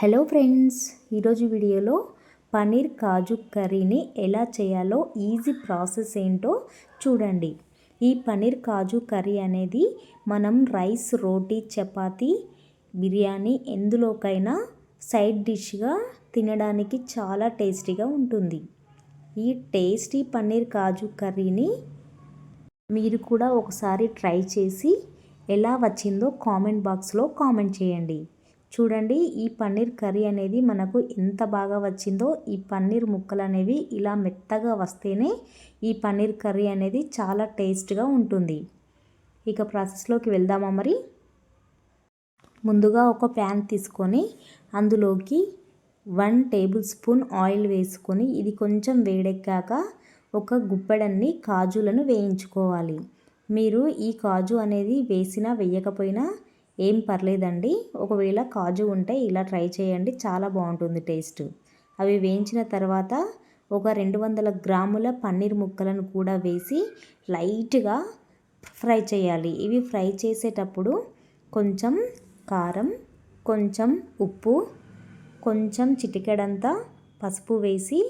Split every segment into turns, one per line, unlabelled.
Hello friends ఈరోజు వీడియోలో పన్నీర్ కాజు కర్రీని ఎలా చేయాలో ఈజీ ప్రాసెస్ ఏంటో చూడండి. ఈ పన్నీర్ కాజు కర్రీ అనేది మనం రైస్ రోటీ చపాతి బిర్యానీ ఎందులోకైనా సైడ్ డిష్గా తినడానికి చాలా టేస్టీగా ఉంటుంది. ఈ టేస్టీ పన్నీర్ కాజు కర్రీని మీరు కూడా ఒకసారి ట్రై చేసి ఎలా వచ్చిందో కామెంట్ బాక్స్లో కామెంట్ చేయండి. చూడండి ఈ పన్నీర్ కర్రీ అనేది మనకు ఎంత బాగా వచ్చిందో ఈ పన్నీర్ ముక్కలు అనేవి ఇలా మెత్తగా వస్తేనే ఈ పన్నీర్ కర్రీ అనేది చాలా టేస్ట్గా ఉంటుంది. ఇక ప్రాసెస్లోకి వెళ్దామా మరి? ముందుగా ఒక ప్యాన్ తీసుకొని అందులోకి వన్ టేబుల్ స్పూన్ ఆయిల్ వేసుకొని ఇది కొంచెం వేడెక్కాక ఒక గుప్పెడన్ని కాజులను వేయించుకోవాలి. మీరు ఈ కాజు అనేది వేసినా వేయకపోయినా ఏం పర్లేదండి. ఒకవేళ కాజు ఉంటే ఇలా ట్రై చేయండి. చాలా బాగుంటుంది టేస్ట్. అవి వేయించిన తర్వాత ఒక రెండు వందల గ్రాముల పన్నీర్ ముక్కలను కూడా వేసి లైట్గా ఫ్రై చేయాలి. ఇవి ఫ్రై చేసేటప్పుడు కొంచెం కారం కొంచెం ఉప్పు కొంచెం చిటికెడంతా పసుపు వేసి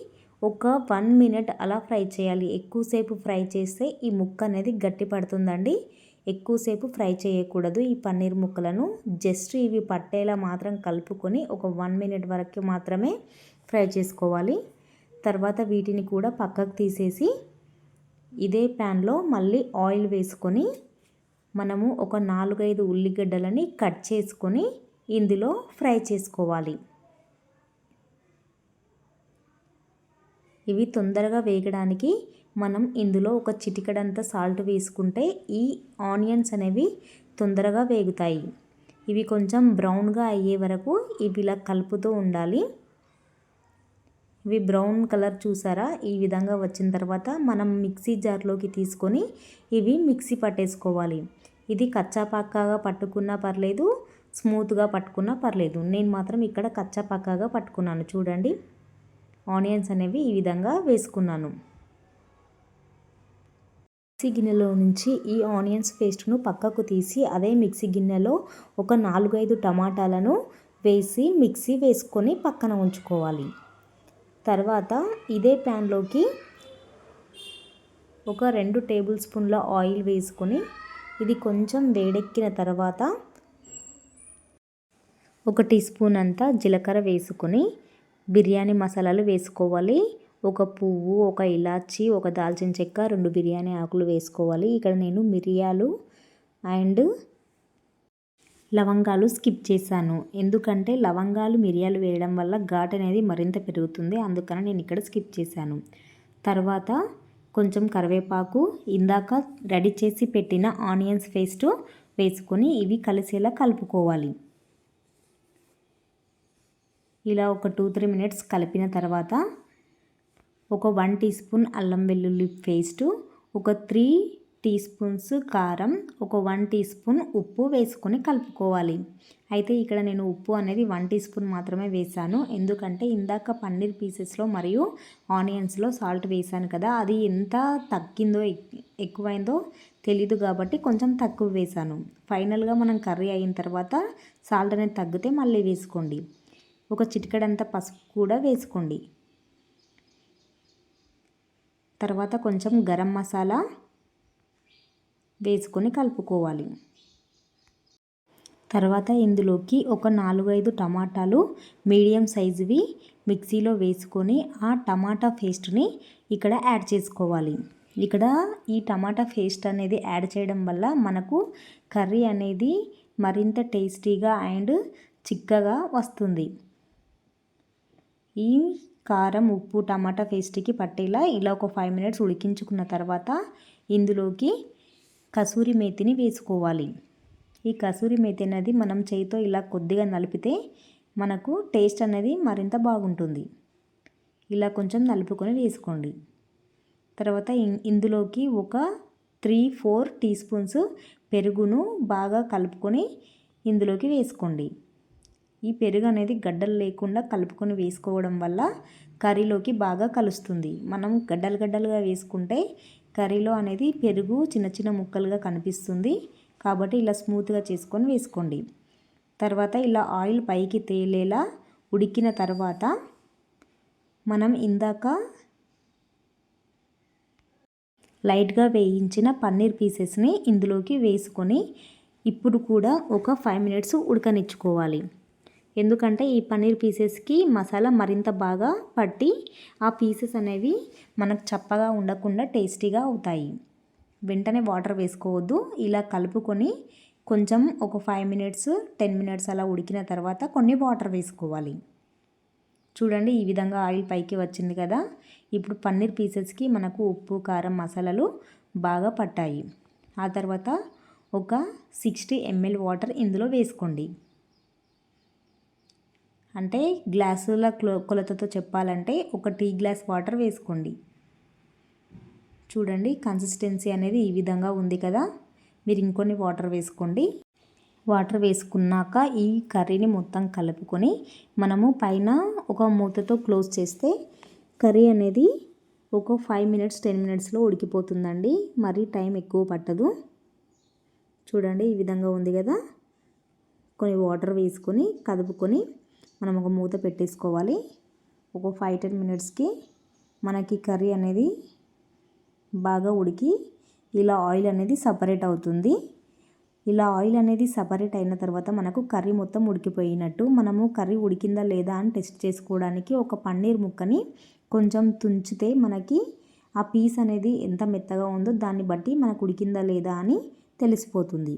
ఒక వన్ మినిట్ అలా ఫ్రై చేయాలి. ఎక్కువసేపు ఫ్రై చేస్తే ఈ ముక్క అనేది గట్టి పడుతుందండి ఎక్కువసేపు ఫ్రై చేయకూడదు. ఈ పన్నీర్ ముక్కలను జస్ట్ ఇవి పట్టేలా మాత్రం కలుపుకొని ఒక వన్ మినిట్ వరకు మాత్రమే ఫ్రై చేసుకోవాలి. తర్వాత వీటిని కూడా పక్కకు తీసేసి ఇదే ప్యాన్లో మళ్ళీ ఆయిల్ వేసుకొని మనము ఒక నాలుగైదు ఉల్లిగడ్డలని కట్ చేసుకొని ఇందులో ఫ్రై చేసుకోవాలి. ఇవి తొందరగా వేగడానికి మనం ఇందులో ఒక చిటికడంత సాల్ట్ వేసుకుంటే ఈ ఆనియన్స్ అనేవి తొందరగా వేగుతాయి. ఇవి కొంచెం బ్రౌన్గా అయ్యే వరకు ఇవి ఇలా కలుపుతూ ఉండాలి. ఇవి బ్రౌన్ కలర్ చూసారా? ఈ విధంగా వచ్చిన తర్వాత మనం మిక్సీ జార్లోకి తీసుకొని ఇవి మిక్సీ పట్టేసుకోవాలి. ఇది కచ్చాపక్కాగా పట్టుకున్నా పర్లేదు స్మూత్గా పట్టుకున్నా పర్లేదు. నేను మాత్రం ఇక్కడ కచ్చా పక్కాగా పట్టుకున్నాను. చూడండి. ఆనియన్స్ అనేవి ఈ విధంగా వేసుకున్నాను. మిక్సీ గిన్నెలో నుంచి ఈ ఆనియన్స్ పేస్ట్ను పక్కకు తీసి అదే మిక్సీ గిన్నెలో ఒక నాలుగైదు టమాటాలను వేసి మిక్సీ వేసుకొని పక్కన ఉంచుకోవాలి. తర్వాత ఇదే ప్యాన్లోకి ఒక రెండు టేబుల్ స్పూన్ల ఆయిల్ వేసుకొని ఇది కొంచెం వేడెక్కిన తర్వాత ఒక టీ స్పూన్ అంతా జీలకర్ర వేసుకొని బిర్యానీ మసాలాలు వేసుకోవాలి. ఒక పువ్వు ఒక ఇలాచి ఒక దాల్చిన చెక్క రెండు బిర్యానీ ఆకులు వేసుకోవాలి. ఇక్కడ నేను మిరియాలు అండ్ లవంగాలు స్కిప్ చేశాను. ఎందుకంటే లవంగాలు మిరియాలు వేయడం వల్ల ఘాట్ అనేది మరింత పెరుగుతుంది. అందుకని నేను ఇక్కడ స్కిప్ చేశాను. తర్వాత కొంచెం కరివేపాకు ఇందాక రెడీ చేసి పెట్టిన ఆనియన్స్ పేస్ట్ వేసుకొని ఇవి కలిసేలా కలుపుకోవాలి. ఇలా ఒక టూ త్రీ మినిట్స్ కలిపిన తర్వాత ఒక వన్ టీ స్పూన్ అల్లం వెల్లుల్లి పేస్టు ఒక త్రీ టీ స్పూన్స్ కారం ఒక వన్ టీ స్పూన్ ఉప్పు వేసుకొని కలుపుకోవాలి. అయితే ఇక్కడ నేను ఉప్పు అనేది వన్ టీ స్పూన్ మాత్రమే వేసాను ఎందుకంటే ఇందాక పన్నీర్ పీసెస్లో మరియు ఆనియన్స్లో సాల్ట్ వేసాను కదా అది ఎంత తగ్గిందో ఎక్కువైందో తెలీదు కాబట్టి కొంచెం తక్కువ వేసాను ఫైనల్గా మనం కర్రీ అయిన తర్వాత సాల్ట్ అనేది తగ్గితే మళ్ళీ వేసుకోండి. ఒక చిటికడంత పసుపు కూడా వేసుకోండి. తర్వాత కొంచెం గరం మసాలా వేసుకొని కలుపుకోవాలి. తర్వాత ఇందులోకి ఒక నాలుగైదు టమాటాలు మీడియం సైజువి మిక్సీలో వేసుకొని ఆ టమాటా పేస్ట్ని ఇక్కడ యాడ్ చేసుకోవాలి. ఇక్కడ ఈ టమాటా పేస్ట్ అనేది యాడ్ చేయడం వల్ల మనకు కర్రీ అనేది మరింత టేస్టీగా అండ్ చిక్కగా వస్తుంది. ఈ కారం ఉప్పు టమాటా పేస్ట్కి పట్టేలా ఇలా ఒక ఫైవ్ మినిట్స్ ఉడికించుకున్న తర్వాత ఇందులోకి కసూరి మేతిని వేసుకోవాలి. ఈ కసూరి మేతి అనేది మనం చేయితో ఇలా కొద్దిగా నలిపితే మనకు టేస్ట్ అనేది మరింత బాగుంటుంది. ఇలా కొంచెం నలుపుకొని వేసుకోండి. తర్వాత ఇందులోకి ఒక త్రీ ఫోర్ టీ స్పూన్స్ పెరుగును బాగా కలుపుకొని ఇందులోకి వేసుకోండి. ఈ పెరుగు అనేది గడ్డలు లేకుండా కలుపుకొని వేసుకోవడం వల్ల కర్రీలోకి బాగా కలుస్తుంది. మనం గడ్డలు గడ్డలుగా వేసుకుంటే కర్రీలో అనేది పెరుగు చిన్న చిన్న ముక్కలుగా కనిపిస్తుంది. కాబట్టి ఇలా స్మూత్గా చేసుకొని వేసుకోండి. తర్వాత ఇలా ఆయిల్ పైకి తేలేలా ఉడికిన తర్వాత మనం ఇందాక లైట్గా వేయించిన పన్నీర్ పీసెస్ని ఇందులోకి వేసుకొని ఇప్పుడు కూడా ఒక ఫైవ్ మినిట్స్ ఉడకనిచ్చుకోవాలి. ఎందుకంటే ఈ పన్నీర్ పీసెస్కి మసాలా మరింత బాగా పట్టి ఆ పీసెస్ అనేవి మనకు చప్పగా ఉండకుండా టేస్టీగా అవుతాయి. వెంటనే వాటర్ వేసుకోవద్దు. ఇలా కలుపుకొని కొంచెం ఒక ఫైవ్ మినిట్స్ టెన్ మినిట్స్ అలా ఉడికిన తర్వాత కొన్ని వాటర్ వేసుకోవాలి. చూడండి ఈ విధంగా ఆయిల్ పైకి వచ్చింది కదా. ఇప్పుడు పన్నీర్ పీసెస్కి మనకు ఉప్పు కారం మసాలాలు బాగా పట్టాయి. ఆ తర్వాత ఒక సిక్స్టీ ఎంఎల్ వాటర్ ఇందులో వేసుకోండి. అంటే గ్లాసుల కొలతతో చెప్పాలంటే ఒక టీ గ్లాస్ వాటర్ వేసుకోండి. చూడండి కన్సిస్టెన్సీ అనేది ఈ విధంగా ఉంది కదా? మీరు ఇంకొన్ని వాటర్ వేసుకోండి. వాటర్ వేసుకున్నాక ఈ కర్రీని మొత్తం కలుపుకొని మనము పైన ఒక మూతతో క్లోజ్ చేస్తే కర్రీ అనేది ఒక ఫైవ్ మినిట్స్ టెన్ మినిట్స్లో ఉడికిపోతుందండి. మరీ టైం ఎక్కువ పట్టదు. చూడండి ఈ విధంగా ఉంది కదా? కొన్ని వాటర్ వేసుకొని కదుపుకొని మనం ఒక మూత పెట్టేసుకోవాలి. ఒక ఫైవ్ టెన్ మినిట్స్కి మనకి కర్రీ అనేది బాగా ఉడికి ఇలా ఆయిల్ అనేది సపరేట్ అవుతుంది. ఇలా ఆయిల్ అనేది సపరేట్ అయిన తర్వాత మనకు కర్రీ మొత్తం ఉడికిపోయినట్టు మనము కర్రీ ఉడికిందా లేదా అని టెస్ట్ చేసుకోవడానికి ఒక పన్నీర్ ముక్కని కొంచెం తుంచితే మనకి ఆ పీస్ అనేది ఎంత మెత్తగా ఉందో దాన్ని బట్టి మనకు ఉడికిందా లేదా అని తెలిసిపోతుంది.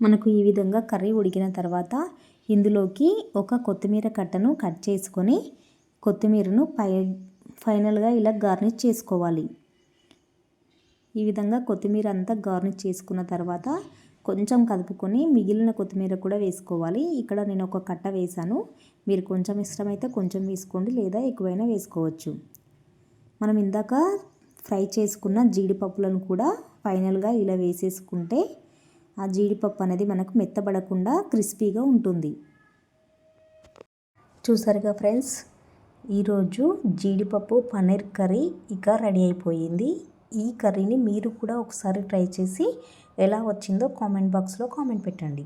మనకు ఈ విధంగా కర్రీ ఉడికిన తర్వాత ఇందులోకి ఒక కొత్తిమీర కట్టను కట్ చేసుకొని కొత్తిమీరను పై ఫైనల్గా ఇలా గార్నిష్ చేసుకోవాలి. ఈ విధంగా కొత్తిమీర అంతా గార్నిష్ చేసుకున్న తర్వాత కొంచెం కదుపుకొని మిగిలిన కొత్తిమీర కూడా వేసుకోవాలి. ఇక్కడ నేను ఒక కట్ట వేసాను మీరు కొంచెం ఇష్టమైతే కొంచెం వేసుకోండి లేదా ఎక్కువైనా వేసుకోవచ్చు. మనం ఇందాక ఫ్రై చేసుకున్న జీడిపప్పులను కూడా ఫైనల్గా ఇలా వేసేసుకుంటే ఆ జీడిపప్పు అనేది మనకు మెత్తబడకుండా క్రిస్పీగా ఉంటుంది. చూసారుగా ఫ్రెండ్స్ ఈరోజు జీడిపప్పు పన్నీర్ కర్రీ ఇక రెడీ అయిపోయింది. ఈ కర్రీని మీరు కూడా ఒకసారి ట్రై చేసి ఎలా వచ్చిందో కామెంట్ బాక్స్లో కామెంట్ పెట్టండి.